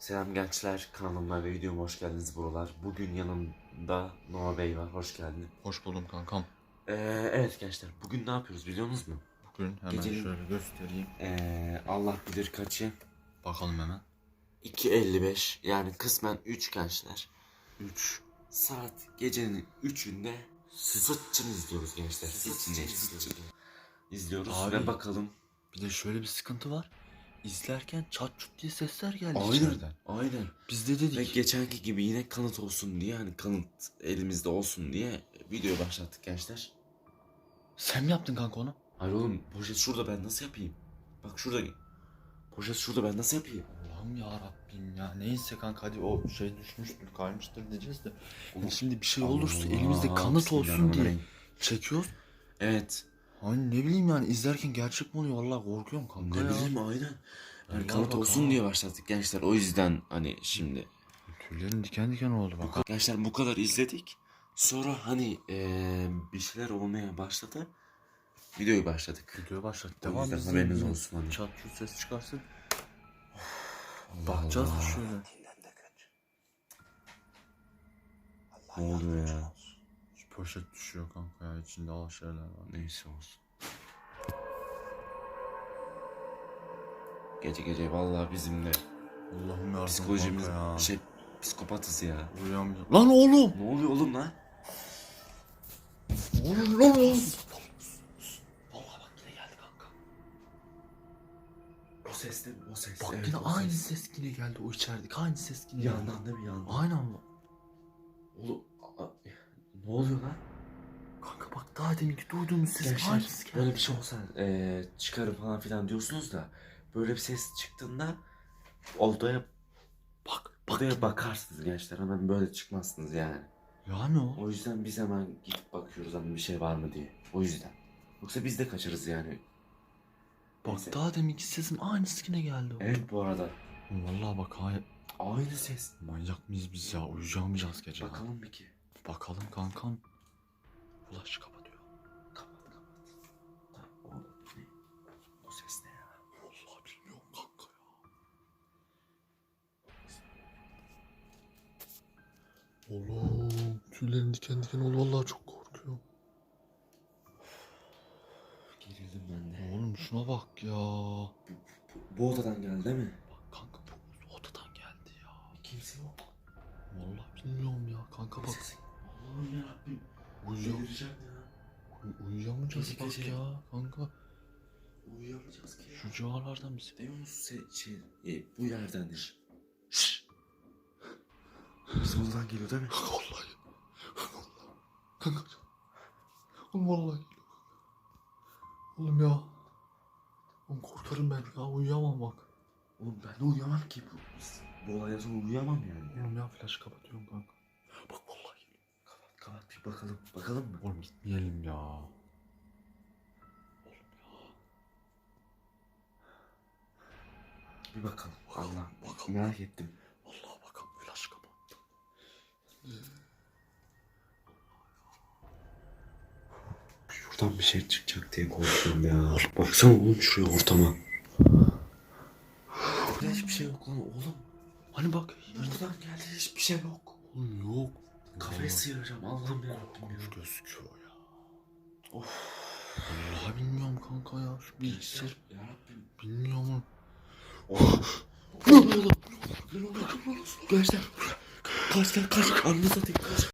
Selam gençler, kanalıma ve videoma hoş geldiniz buralar. Bugün yanımda Noah Bey var, hoş geldin. Hoş buldum kankam. Ee, evet gençler, bugün ne yapıyoruz biliyor musunuz mu? Bugün hemen Gecenin- şöyle göstereyim. Ee, Allah bilir kaçı? Bakalım hemen. 2.55 yani kısmen 3 gençler. 3 saat gecenin 3'ünde Sıçın izliyoruz gençler. Sıçın izliyoruz. İzliyoruz Abi. ve bakalım. Bir de şöyle bir sıkıntı var. İzlerken çat çut diye sesler geldi Aynen, içeriden. aynen. Biz de dedik. Ve geçenki gibi yine kanıt olsun diye hani kanıt elimizde olsun diye video başlattık gençler. Sen mi yaptın kanka onu? Hayır oğlum poşet şurada ben nasıl yapayım? Bak şurada. Poşet şurada ben nasıl yapayım? Allah'ım ya Rabbim ya. Neyse kanka hadi o şey düşmüştür, kaymıştır diyeceğiz de. Yani şimdi bir şey olursa Allah, elimizde kanıt olsun diye çekiyoruz. Evet. Hani ne bileyim yani izlerken gerçek mi oluyor? Vallahi korkuyorum kanka Ne ya. bileyim aynen. Yani kanıt bak olsun diye başlattık gençler. O yüzden hani şimdi. Tüylerim diken diken oldu bak. Gençler bu kadar izledik. Sonra hani eee, bir şeyler olmaya başladı. Videoyu başladık. Videoya başladık. O Devam yüzden haberiniz olsun hani. Çat çut ses çıkarsın. Bakacağız Allah. şöyle. Ne oluyor ya? Poşet düşüyor kanka ya içinde ağır şeyler var. Neyse olsun. Gece gece vallahi bizim de Allah'ım yardım psikolojimiz kanka ya. şey psikopatız ya. Uyuyamayacağım. Lan oğlum! Ne oluyor oğlum lan? Oğlum lan oğlum! Vallahi bak yine geldi kanka. O ses de o ses. Bak evet, yine o aynı ses. ses yine geldi o içerideki aynı ses yine geldi. Yandan değil mi yandan? Aynen mı? Oğlum a- a- ne oluyor lan? Kanka bak daha deminki duyduğumuz ses Gençler aynısı geldi. böyle bir şey olsa eee çıkarım falan filan diyorsunuz da böyle bir ses çıktığında odaya Bak bak. odaya bakarsınız gençler hemen böyle çıkmazsınız yani. Yani o. O yüzden biz hemen gidip bakıyoruz hani bir şey var mı diye. O yüzden. Yoksa biz de kaçarız yani. Bak Neyse. daha deminki sesin aynısı yine geldi. o. Evet bu arada. Vallahi bak hay Aynı ses. manyak mıyız biz ya uyuyamayacağız gece. Bakalım bir ki. Bakalım kankam. Ulaş kapatıyor. Kapat kapat. Oğlum ne? O ses ne ya? Vallahi bilmiyorum kanka ya. Oğlum tüylerim diken diken oldu vallahi çok korkuyorum. Gerildim ben de. Oğlum şuna bak ya. Bu, bu odadan geldi değil mi? Bak kanka bu odadan geldi ya. Kimse yok. Vallahi bilmiyorum ya kanka bak. Ses. Allah'ım yarabbim. Uyuyor, Delireceğim ya. uy- uyuyamayacağız Gece bak gece. ya kanka. Uyuyamayacağız ki. Şu civarlardan bizi. Değil mi? Şey, şey, e, bu yerdendir. Şşş. Odadan geliyor değil mi? Vallahi. Vallahi. Kanka. Oğlum vallahi. Oğlum ya. Oğlum korkarım ben ya uyuyamam bak. Oğlum ben de uyuyamam ki. Bu, bu olaydan sonra uyuyamam yani. Oğlum ya flash kapatıyorum kanka. Bir bakalım. Bakalım mı? Oğlum gitmeyelim ya. Oğlum ya. Bir bakalım. Bakalım, Allah. bakalım. Merak ettim. Vallahi bakalım flash kapattım. Şuradan bir şey çıkacak diye korkuyorum ya. Baksana oğlum şuraya ortama. Burada hiçbir şey yok lan oğlum. Hani bak. Buradan geldi hiçbir şey yok. Oğlum yok. Kafaya sıyıracağım Allah'ım yarabbim ya. Gözüküyor ya. Of. Vallahi bilmiyorum kanka ya. Şu bilgisayar. Yarabbim. Bilmiyorum. Of. Ne oluyor lan? Ne oluyor? Gençler. Kaç lan kaç. Anını satayım kaç.